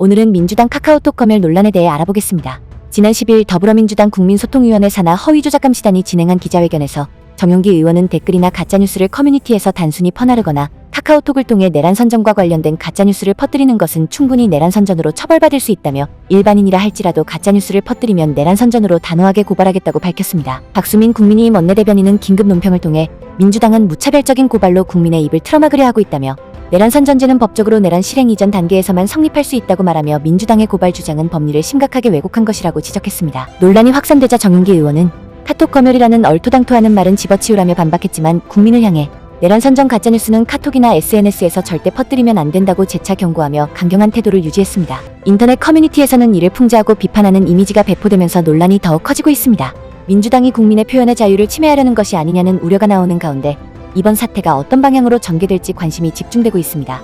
오늘은 민주당 카카오톡 검열 논란에 대해 알아보겠습니다. 지난 10일 더불어민주당 국민소통위원회 산하 허위조작 감시단이 진행한 기자회견에서 정용기 의원은 댓글이나 가짜뉴스를 커뮤니티에서 단순히 퍼나르거나 카카오톡을 통해 내란 선전과 관련된 가짜뉴스를 퍼뜨리는 것은 충분히 내란 선전으로 처벌받을 수 있다며 일반인이라 할지라도 가짜뉴스를 퍼뜨리면 내란 선전으로 단호하게 고발하겠다고 밝혔습니다. 박수민 국민의힘 원내대변인은 긴급 논평을 통해 민주당은 무차별적인 고발로 국민의 입을 틀어막으려 하고 있다며 내란 선전제는 법적으로 내란 실행 이전 단계에서만 성립할 수 있다고 말하며 민주당의 고발 주장은 법리를 심각하게 왜곡한 것이라고 지적했습니다. 논란이 확산되자 정윤기 의원은 카톡 검열이라는 얼토당토하는 말은 집어치우라며 반박했지만 국민을 향해 내란 선전 가짜뉴스는 카톡이나 SNS에서 절대 퍼뜨리면 안 된다고 재차 경고하며 강경한 태도를 유지했습니다. 인터넷 커뮤니티에서는 이를 풍자하고 비판하는 이미지가 배포되면서 논란이 더욱 커지고 있습니다. 민주당이 국민의 표현의 자유를 침해하려는 것이 아니냐는 우려가 나오는 가운데 이번 사태가 어떤 방향으로 전개될지 관심이 집중되고 있습니다.